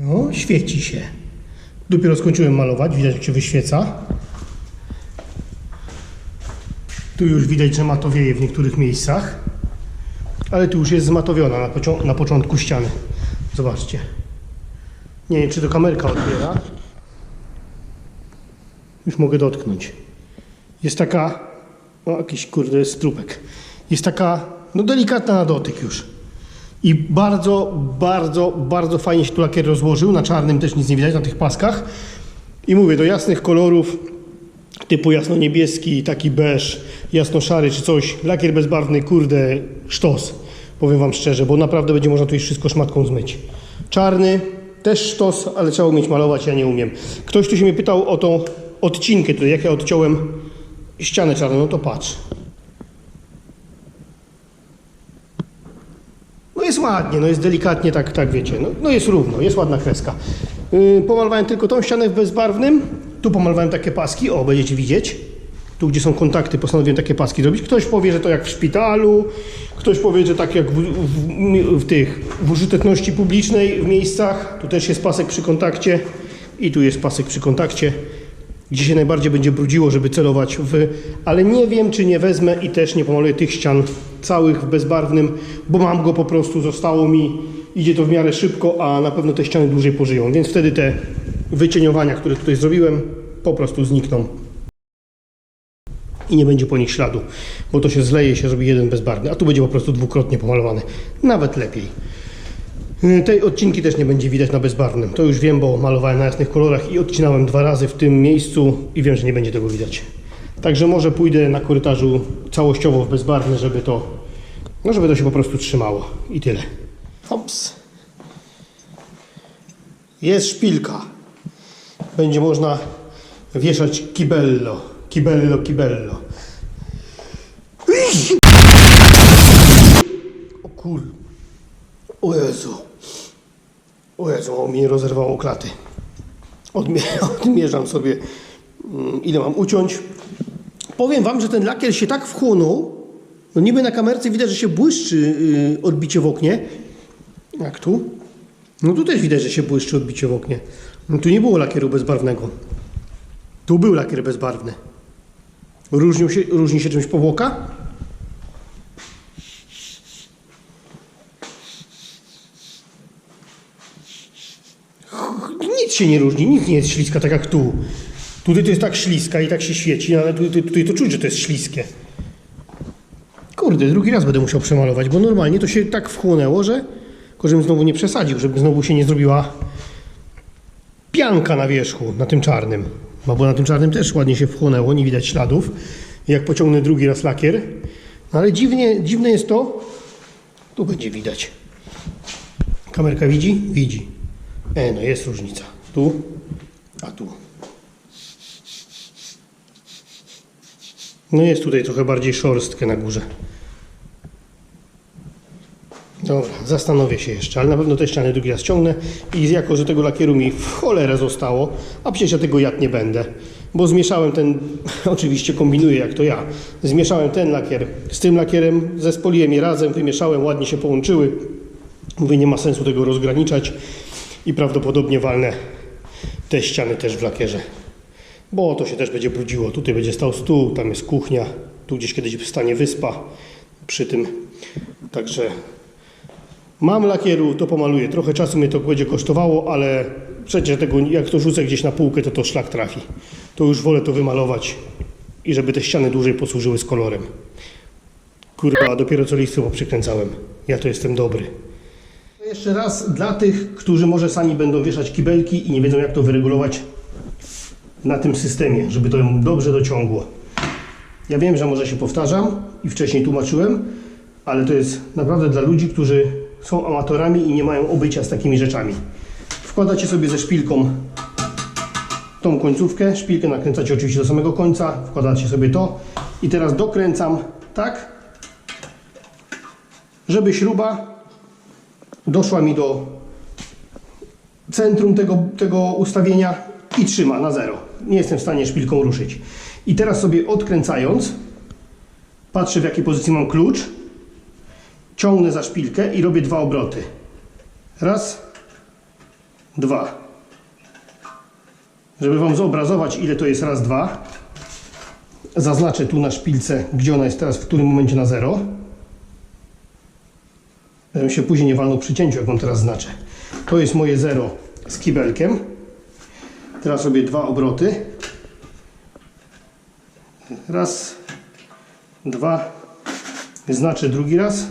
No, świeci się. Dopiero skończyłem malować, widać jak się wyświeca. Tu już widać, że matowieje w niektórych miejscach. Ale tu już jest zmatowiona na, na początku ściany. Zobaczcie. Nie wiem, czy to kamerka odbiera. Już mogę dotknąć. Jest taka... O, jakiś kurde strupek. Jest taka, no delikatna na dotyk już. I bardzo, bardzo, bardzo fajnie się tu lakier rozłożył. Na czarnym też nic nie widać, na tych paskach. I mówię, do jasnych kolorów, typu jasno-niebieski, taki beż, jasno-szary czy coś, lakier bezbarwny, kurde, sztos. Powiem Wam szczerze, bo naprawdę będzie można tu już wszystko szmatką zmyć. Czarny, też sztos, ale trzeba umieć malować, ja nie umiem. Ktoś tu się mnie pytał o tą odcinkę tutaj, jak ja odciąłem ścianę czarną, no to patrz. Jest ładnie, no jest delikatnie, tak, tak wiecie, no, no jest równo, jest ładna kreska. Yy, pomalowałem tylko tą ścianę w bezbarwnym, tu pomalowałem takie paski, o, będziecie widzieć. Tu, gdzie są kontakty, postanowiłem takie paski zrobić. Ktoś powie, że to jak w szpitalu, ktoś powie, że tak jak w, w, w tych, w użyteczności publicznej, w miejscach. Tu też jest pasek przy kontakcie i tu jest pasek przy kontakcie, gdzie się najbardziej będzie brudziło, żeby celować w... Ale nie wiem, czy nie wezmę i też nie pomaluję tych ścian całych w bezbarwnym, bo mam go po prostu, zostało mi, idzie to w miarę szybko, a na pewno te ściany dłużej pożyją, więc wtedy te wycieniowania, które tutaj zrobiłem, po prostu znikną. I nie będzie po nich śladu, bo to się zleje, się zrobi jeden bezbarwny, a tu będzie po prostu dwukrotnie pomalowany, nawet lepiej. Yy, Tej odcinki też nie będzie widać na bezbarwnym, to już wiem, bo malowałem na jasnych kolorach i odcinałem dwa razy w tym miejscu i wiem, że nie będzie tego widać. Także może pójdę na korytarzu całościowo w bezbarwny, żeby to, no żeby to się po prostu trzymało i tyle. Hops. Jest szpilka. Będzie można wieszać kibello. Kibello, kibello. O kur... O Jezu. Mnie rozerwało klaty. Odmie odmierzam sobie, mm, ile mam uciąć. Powiem Wam, że ten lakier się tak wchłonął, no niby na kamerce widać, że się błyszczy yy, odbicie w oknie. Jak tu? No tu też widać, że się błyszczy odbicie w oknie. No tu nie było lakieru bezbarwnego. Tu był lakier bezbarwny. Różnił się, różni się czymś powłoka? Nic się nie różni, nic nie jest śliska tak jak tu. Tutaj to jest tak śliska i tak się świeci, ale tutaj, tutaj to czuć, że to jest śliskie. Kurde, drugi raz będę musiał przemalować, bo normalnie to się tak wchłonęło, że tylko żebym znowu nie przesadził, żeby znowu się nie zrobiła pianka na wierzchu, na tym czarnym. No bo na tym czarnym też ładnie się wchłonęło, nie widać śladów. Jak pociągnę drugi raz lakier. No ale dziwnie, dziwne jest to, tu będzie widać. Kamerka widzi? Widzi. E, no jest różnica. Tu, a tu. No jest tutaj trochę bardziej szorstkę na górze. Dobra, zastanowię się jeszcze, ale na pewno te ściany drugi raz ciągnę i jako, że tego lakieru mi w cholerę zostało, a przecież ja tego jad nie będę, bo zmieszałem ten, oczywiście kombinuję jak to ja, zmieszałem ten lakier z tym lakierem, zespoliłem je razem, wymieszałem, ładnie się połączyły. Mówię, nie ma sensu tego rozgraniczać i prawdopodobnie walnę te ściany też w lakierze, bo to się też będzie brudziło. Tutaj będzie stał stół, tam jest kuchnia, tu gdzieś kiedyś stanie wyspa przy tym, także Mam lakieru, to pomaluję. Trochę czasu mnie to będzie kosztowało, ale przecież tego, jak to rzucę gdzieś na półkę, to to szlak trafi. To już wolę to wymalować i żeby te ściany dłużej posłużyły z kolorem. Kurwa, dopiero co listy poprzykręcałem. Ja to jestem dobry. Jeszcze raz dla tych, którzy może sami będą wieszać kibelki i nie wiedzą jak to wyregulować na tym systemie, żeby to dobrze dociągło. Ja wiem, że może się powtarzam i wcześniej tłumaczyłem, ale to jest naprawdę dla ludzi, którzy są amatorami i nie mają obycia z takimi rzeczami. Wkładacie sobie ze szpilką tą końcówkę, szpilkę nakręcacie oczywiście do samego końca, wkładacie sobie to i teraz dokręcam tak, żeby śruba doszła mi do centrum tego, tego ustawienia i trzyma na zero. Nie jestem w stanie szpilką ruszyć. I teraz sobie odkręcając, patrzę w jakiej pozycji mam klucz, ciągnę za szpilkę i robię dwa obroty. Raz dwa. Żeby Wam zobrazować, ile to jest raz, dwa, zaznaczę tu na szpilce, gdzie ona jest teraz, w którym momencie na zero. Żebym się później nie walnął przy jak Wam teraz znaczę. To jest moje zero z kibelkiem. Teraz robię dwa obroty. Raz, dwa. Znaczę drugi raz.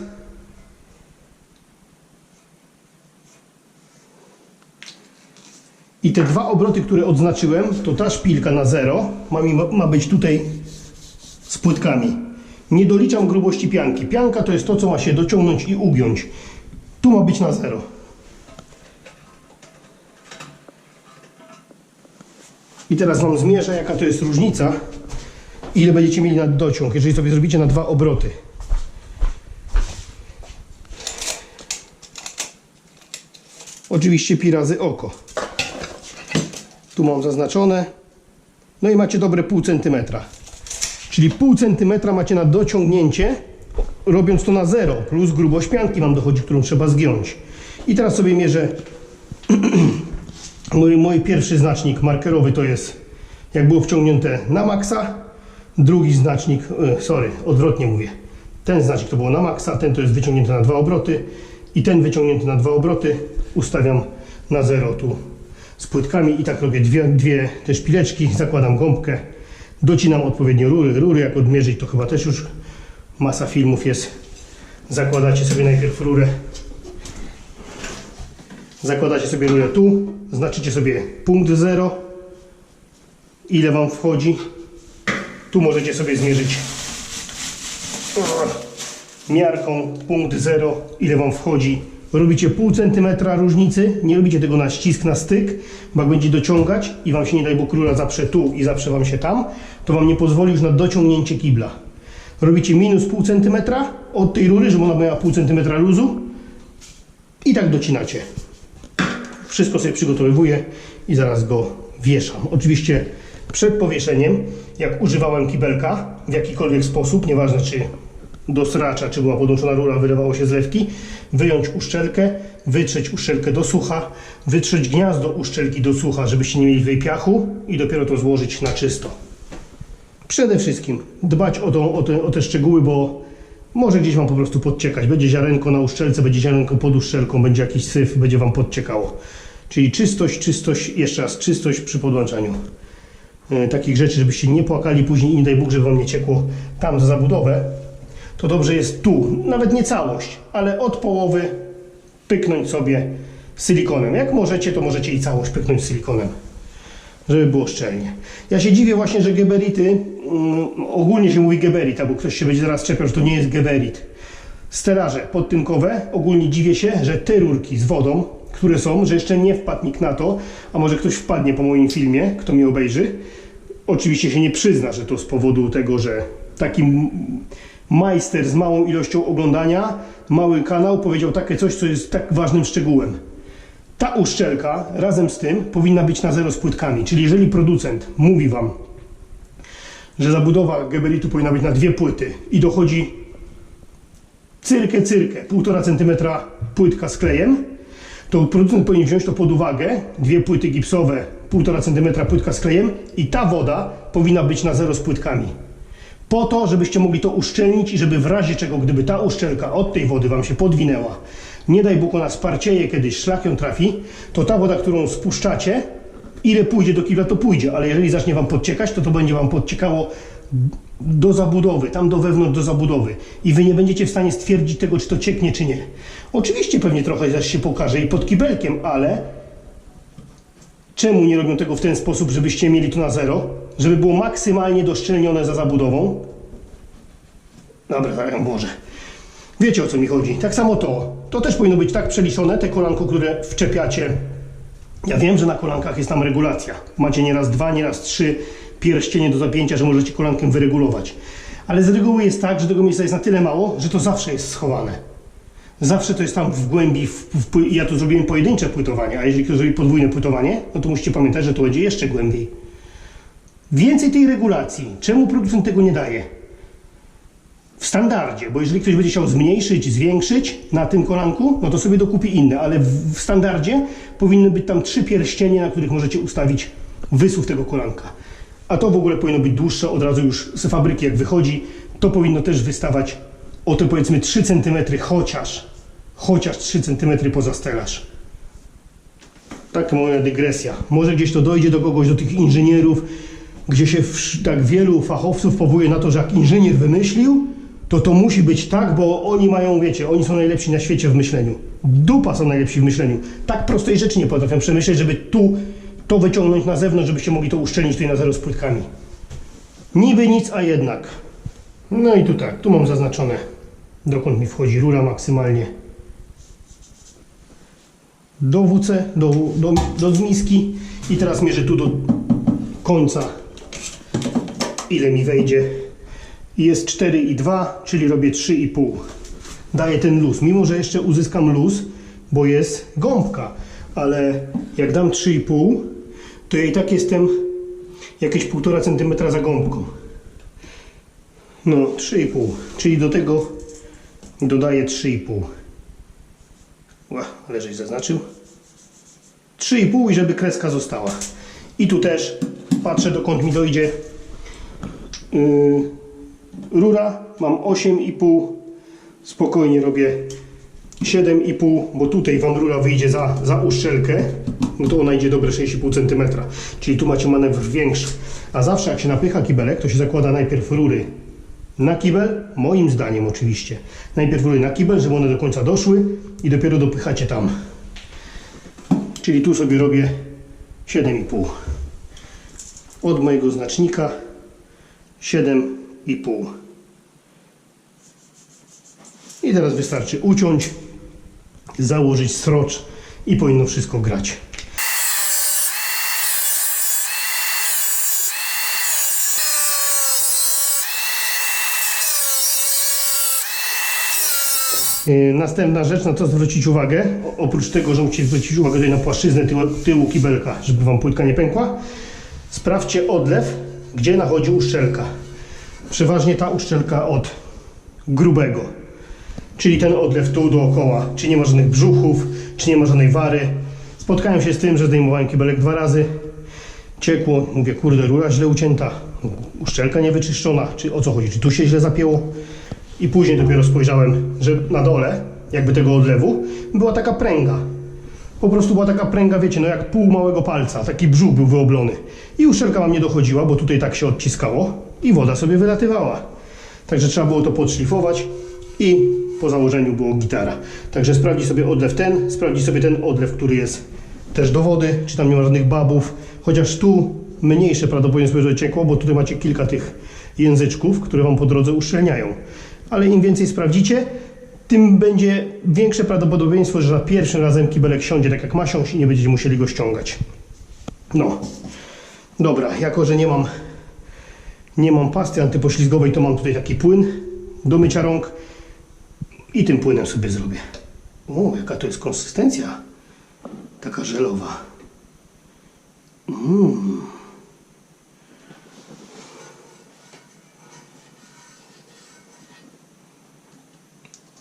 I te dwa obroty, które odznaczyłem, to ta szpilka na zero ma, ma być tutaj z płytkami. Nie doliczam grubości pianki. Pianka to jest to, co ma się dociągnąć i ugiąć. Tu ma być na zero. I teraz Wam zmierzę, jaka to jest różnica, ile będziecie mieli na dociąg, jeżeli sobie zrobicie na dwa obroty. Oczywiście pi razy oko. Tu mam zaznaczone. No i macie dobre pół centymetra. Czyli pół centymetra macie na dociągnięcie, robiąc to na zero, plus grubość pianki wam dochodzi, którą trzeba zgiąć. I teraz sobie mierzę Mój, mój pierwszy znacznik markerowy to jest, jak było wciągnięte na maksa. Drugi znacznik, e, sorry, odwrotnie mówię. Ten znacznik to było na maksa, ten to jest wyciągnięty na dwa obroty i ten wyciągnięty na dwa obroty ustawiam na zero tu z płytkami i tak robię dwie, dwie te szpileczki, zakładam gąbkę, docinam odpowiednio rury. Rury jak odmierzyć to chyba też już masa filmów jest. Zakładacie sobie najpierw rurę Zakładacie sobie rurę tu, znaczycie sobie punkt 0, ile Wam wchodzi. Tu możecie sobie zmierzyć miarką punkt 0, ile Wam wchodzi. Robicie pół centymetra różnicy, nie robicie tego na ścisk, na styk, bo jak będzie dociągać i Wam się nie daj Bóg rura zaprze tu i zaprze Wam się tam, to Wam nie pozwoli już na dociągnięcie kibla. Robicie minus pół centymetra od tej rury, żeby ona miała pół centymetra luzu i tak docinacie. Wszystko sobie przygotowywuję i zaraz go wieszam. Oczywiście przed powieszeniem, jak używałem kibelka w jakikolwiek sposób, nieważne czy do sracza, czy była podłączona rura, wylewało się zlewki, wyjąć uszczelkę, wytrzeć uszczelkę do sucha, wytrzeć gniazdo uszczelki do sucha, żebyście nie mieli wypiachu i dopiero to złożyć na czysto. Przede wszystkim dbać o, tą, o, te, o te szczegóły, bo może gdzieś Wam po prostu podciekać. Będzie ziarenko na uszczelce, będzie ziarenko pod uszczelką, będzie jakiś syf, będzie Wam podciekało. Czyli czystość, czystość, jeszcze raz, czystość przy podłączaniu e, takich rzeczy, żebyście nie płakali później i nie daj Bóg, żeby Wam nie ciekło tam za zabudowę. To dobrze jest tu, nawet nie całość, ale od połowy pyknąć sobie silikonem. Jak możecie, to możecie i całość pyknąć silikonem żeby było szczelnie. Ja się dziwię właśnie, że geberity, mm, ogólnie się mówi geberit, bo ktoś się będzie zaraz czepiał, że to nie jest geberit. Stelaże podtynkowe, ogólnie dziwię się, że te rurki z wodą, które są, że jeszcze nie wpadł nikt na to, a może ktoś wpadnie po moim filmie, kto mnie obejrzy. Oczywiście się nie przyzna, że to z powodu tego, że taki m- majster z małą ilością oglądania, mały kanał powiedział takie coś, co jest tak ważnym szczegółem. Ta uszczelka razem z tym powinna być na zero z płytkami. Czyli jeżeli producent mówi Wam, że zabudowa geberitu powinna być na dwie płyty i dochodzi cyrkę, cyrkę, 1,5 cm płytka z klejem, to producent powinien wziąć to pod uwagę, dwie płyty gipsowe, 1,5 cm płytka z klejem i ta woda powinna być na zero z płytkami. Po to, żebyście mogli to uszczelnić i żeby w razie czego, gdyby ta uszczelka od tej wody Wam się podwinęła, nie daj Bóg ona sparcieje kiedyś, szlak ją trafi, to ta woda, którą spuszczacie, ile pójdzie do kibla, to pójdzie, ale jeżeli zacznie Wam podciekać, to to będzie Wam podciekało do zabudowy, tam do wewnątrz do zabudowy i Wy nie będziecie w stanie stwierdzić tego, czy to cieknie, czy nie. Oczywiście pewnie trochę zaś się pokaże i pod kibelkiem, ale czemu nie robią tego w ten sposób, żebyście mieli to na zero, żeby było maksymalnie doszczelnione za zabudową? Dobra, tak, Boże. Wiecie o co mi chodzi. Tak samo to. To też powinno być tak przeliczone, te kolanko, które wczepiacie. Ja wiem, że na kolankach jest tam regulacja. Macie nieraz dwa, nieraz trzy pierścienie do zapięcia, że możecie kolankiem wyregulować. Ale z reguły jest tak, że tego miejsca jest na tyle mało, że to zawsze jest schowane. Zawsze to jest tam w głębi, w, w, ja tu zrobiłem pojedyncze płytowanie, a jeżeli ktoś zrobi podwójne płytowanie, no to musicie pamiętać, że to będzie jeszcze głębiej. Więcej tej regulacji. Czemu producent tego nie daje? w standardzie, bo jeżeli ktoś będzie chciał zmniejszyć, zwiększyć na tym kolanku, no to sobie dokupi inne, ale w, w standardzie powinny być tam trzy pierścienie, na których możecie ustawić wysuw tego kolanka. A to w ogóle powinno być dłuższe, od razu już z fabryki jak wychodzi, to powinno też wystawać o te powiedzmy 3 cm chociaż, chociaż 3 cm poza stelaż. Tak moja dygresja. Może gdzieś to dojdzie do kogoś, do tych inżynierów, gdzie się tak wielu fachowców powołuje na to, że jak inżynier wymyślił, to to musi być tak, bo oni mają, wiecie, oni są najlepsi na świecie w myśleniu. Dupa są najlepsi w myśleniu. Tak prostej rzeczy nie potrafią przemyśleć, żeby tu to wyciągnąć na zewnątrz, żebyście mogli to uszczelnić tutaj na zero z płytkami. Niby nic, a jednak. No i tu tak, tu mam zaznaczone, dokąd mi wchodzi rura maksymalnie. Do WC, do, do, do zmiski i teraz mierzę tu do końca, ile mi wejdzie. Jest 4,2, czyli robię 3,5. Daję ten luz, mimo że jeszcze uzyskam luz, bo jest gąbka, ale jak dam 3,5, to ja i tak jestem jakieś 1,5 cm za gąbką. No, 3,5, czyli do tego dodaję 3,5. Ła, zaznaczył. 3,5 i żeby kreska została. I tu też patrzę dokąd mi dojdzie yy, rura. Mam 8,5. Spokojnie robię 7,5, bo tutaj wam rura wyjdzie za, za uszczelkę. No to ona idzie dobre 6,5 cm. Czyli tu macie manewr większy. A zawsze jak się napycha kibelek, to się zakłada najpierw rury na kibel, moim zdaniem oczywiście. Najpierw rury na kibel, żeby one do końca doszły i dopiero dopychacie tam. Czyli tu sobie robię 7,5. Od mojego znacznika 7,5. I teraz wystarczy uciąć, założyć strocz i powinno wszystko grać. Następna rzecz, na co zwrócić uwagę, oprócz tego, że musicie zwrócić uwagę tutaj na płaszczyznę tyłu, tyłu kibelka, żeby Wam płytka nie pękła, sprawdźcie odlew, gdzie nachodzi uszczelka. Przeważnie ta uszczelka od grubego, czyli ten odlew tu dookoła, czy nie ma żadnych brzuchów, czy nie ma żadnej wary. Spotkałem się z tym, że zdejmowałem kibelek dwa razy, ciekło, mówię, kurde, rura źle ucięta, uszczelka niewyczyszczona, czy o co chodzi, czy tu się źle zapięło? I później dopiero spojrzałem, że na dole, jakby tego odlewu, była taka pręga. Po prostu była taka pręga, wiecie, no jak pół małego palca, taki brzuch był wyoblony. I uszczelka wam nie dochodziła, bo tutaj tak się odciskało i woda sobie wylatywała. Także trzeba było to podszlifować i po założeniu było gitara. Także sprawdzi sobie odlew ten, sprawdzi sobie ten odlew, który jest też do wody, czy tam nie ma żadnych babów, chociaż tu mniejsze prawdopodobieństwo, że ciekło, bo tutaj macie kilka tych języczków, które wam po drodze uszczelniają. Ale im więcej sprawdzicie, tym będzie większe prawdopodobieństwo, że za pierwszym razem kibelek siądzie tak jak ma siąść i nie będziecie musieli go ściągać. No. Dobra, jako że nie mam nie mam pasty antypoślizgowej, to mam tutaj taki płyn do mycia rąk i tym płynem sobie zrobię. O, jaka to jest konsystencja. Taka żelowa. Mm.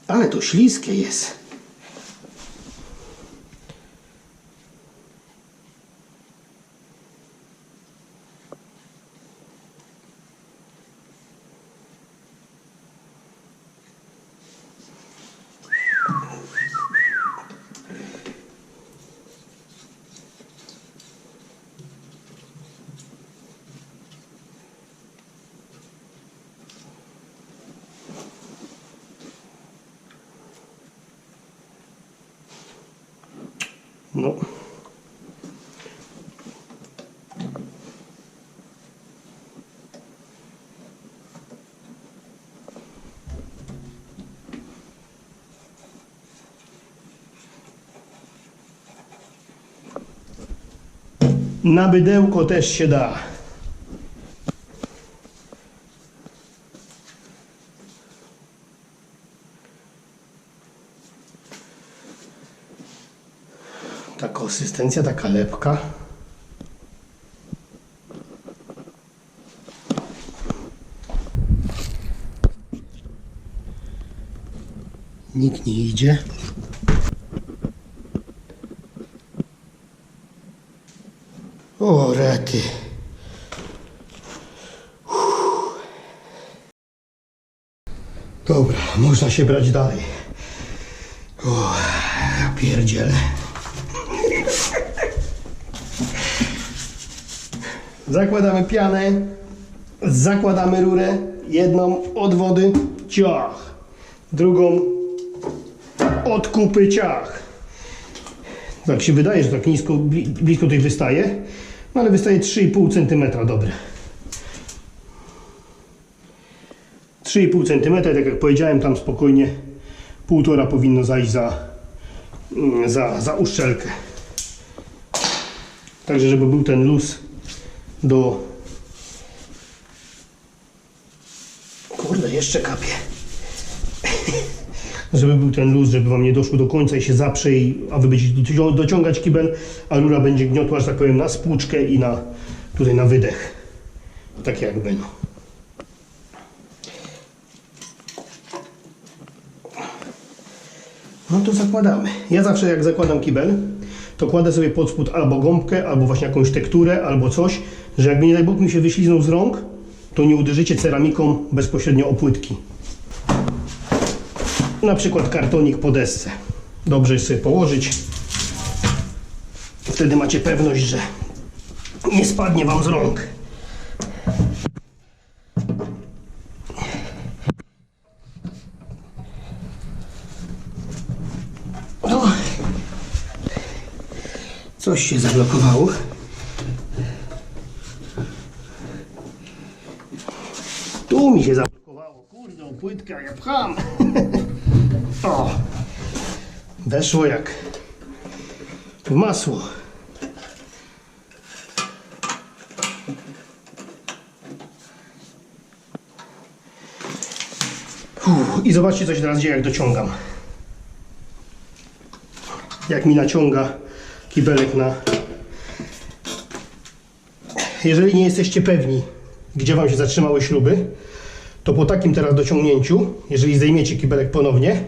Ale to śliskie jest. No. Na bydełko też się da. Ta konsystencja, taka lepka. Nikt nie idzie. O, rety. Dobra, można się brać dalej. O, ja pierdzielę. Zakładamy pianę, zakładamy rurę, jedną od wody, ciach, drugą od kupy, ciach. Tak się wydaje, że tak nisko, bli- blisko tutaj wystaje, no ale wystaje 3,5 cm dobre. 3,5 cm, tak jak powiedziałem, tam spokojnie półtora powinno zajść za, mm, za, za uszczelkę. Także żeby był ten luz do... Kurde, jeszcze kapie. żeby był ten luz, żeby wam nie doszło do końca i się zaprze, i, a wy będziecie docią- dociągać kibel, a rura będzie gniotła, że tak powiem, na spłuczkę i na tutaj na wydech. Tak jakby no. No to zakładamy. Ja zawsze jak zakładam kibel, to kładę sobie pod spód albo gąbkę, albo właśnie jakąś tekturę, albo coś, że jakby nie daj Bóg mi się wyśliznął z rąk, to nie uderzycie ceramiką bezpośrednio o płytki. Na przykład kartonik po desce. Dobrze jest sobie położyć. Wtedy macie pewność, że nie spadnie Wam z rąk. O. Coś się zablokowało. Tu mi się zablokowało. Kurde, o płytkę, ja pcham. O! Weszło jak w masło. Uff, I zobaczcie, co się teraz dzieje, jak dociągam. Jak mi naciąga kibelek na... Jeżeli nie jesteście pewni, gdzie Wam się zatrzymały śruby, to po takim teraz dociągnięciu, jeżeli zdejmiecie kibelek ponownie,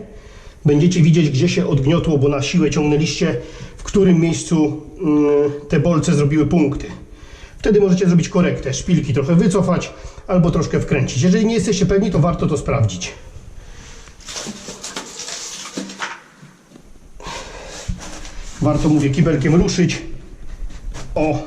będziecie widzieć, gdzie się odgniotło, bo na siłę ciągnęliście, w którym miejscu mm, te bolce zrobiły punkty. Wtedy możecie zrobić korektę, szpilki trochę wycofać albo troszkę wkręcić. Jeżeli nie jesteście pewni, to warto to sprawdzić. Warto, mówię, kibelkiem ruszyć. O!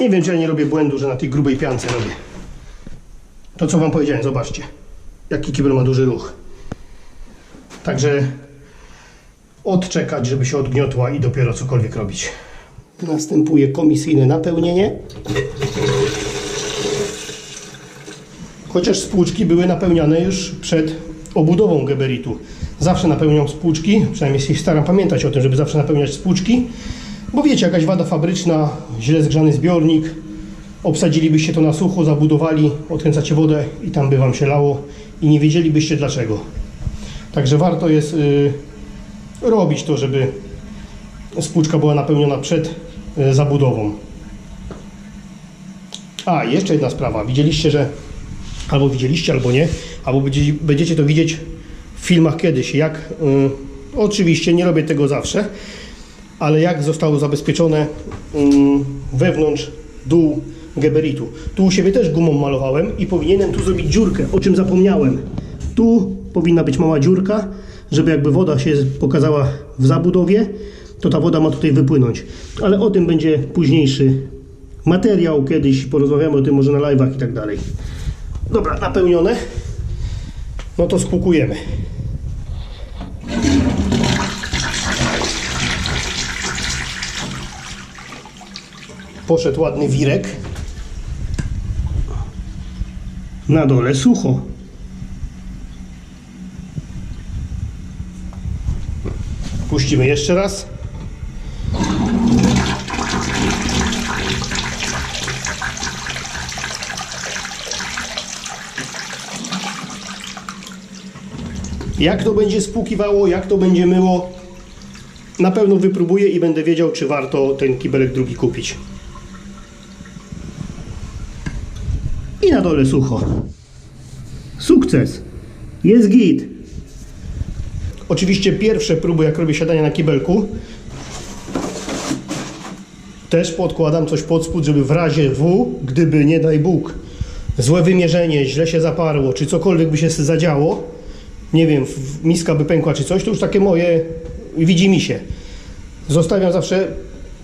Nie wiem, czy ja nie robię błędu, że na tej grubej piance robię. To, co Wam powiedziałem, zobaczcie. Jaki kibel ma duży ruch. Także odczekać, żeby się odgniotła i dopiero cokolwiek robić. Następuje komisyjne napełnienie. Chociaż spłuczki były napełniane już przed obudową geberitu. Zawsze napełniam spłuczki, przynajmniej się staram pamiętać o tym, żeby zawsze napełniać spłuczki, bo wiecie, jakaś wada fabryczna, źle zgrzany zbiornik, obsadzilibyście to na sucho, zabudowali, odkręcacie wodę i tam by Wam się lało i nie wiedzielibyście dlaczego. Także warto jest y, robić to, żeby spłuczka była napełniona przed y, zabudową. A, jeszcze jedna sprawa. Widzieliście, że albo widzieliście, albo nie, albo będziecie, to widzieć w filmach kiedyś, jak y, oczywiście nie robię tego zawsze, ale jak zostało zabezpieczone y, wewnątrz dół geberitu. Tu u siebie też gumą malowałem i powinienem tu zrobić dziurkę, o czym zapomniałem. Tu powinna być mała dziurka, żeby jakby woda się pokazała w zabudowie, to ta woda ma tutaj wypłynąć. Ale o tym będzie późniejszy materiał, kiedyś porozmawiamy o tym może na live'ach i tak dalej. Dobra, napełnione. No to spłukujemy. Poszedł ładny wirek. Na dole sucho. Puścimy jeszcze raz. Jak to będzie spłukiwało, jak to będzie myło, na pewno wypróbuję i będę wiedział, czy warto ten kibelek drugi kupić. Na dole sucho. Sukces. Jest git. Oczywiście pierwsze próby, jak robię siadanie na kibelku, też podkładam coś pod spód, żeby w razie W, gdyby nie daj Bóg, złe wymierzenie, źle się zaparło, czy cokolwiek by się zadziało, nie wiem, miska by pękła czy coś, to już takie moje widzi mi się. Zostawiam zawsze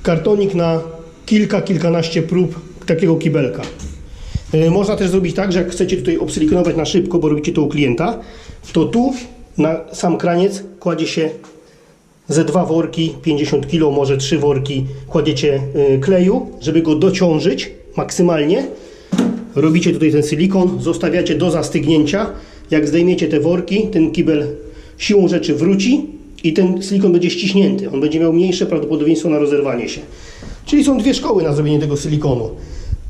kartonik na kilka, kilkanaście prób takiego kibelka. Y, Można też zrobić tak, że jak chcecie tutaj obsilikonować na szybko, bo robicie to u klienta, to tu na sam kraniec kładzie się ze dwa worki, 50 kg, może trzy worki kładziecie y, kleju, żeby go dociążyć maksymalnie. Robicie tutaj ten silikon, zostawiacie do zastygnięcia. Jak zdejmiecie te worki, ten kibel siłą rzeczy wróci i ten silikon będzie ściśnięty. On będzie miał mniejsze prawdopodobieństwo na rozerwanie się. Czyli są dwie szkoły na zrobienie tego silikonu.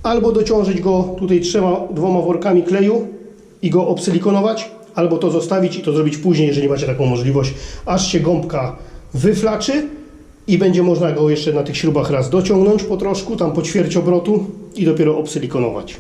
Albo dociążyć go tutaj trzema, dwoma workami kleju i go obsilikonować, albo to zostawić i to zrobić później, jeżeli macie taką możliwość, aż się gąbka wyflaczy i będzie można go jeszcze na tych śrubach raz dociągnąć po troszku, tam po ćwierć obrotu i dopiero obsilikonować.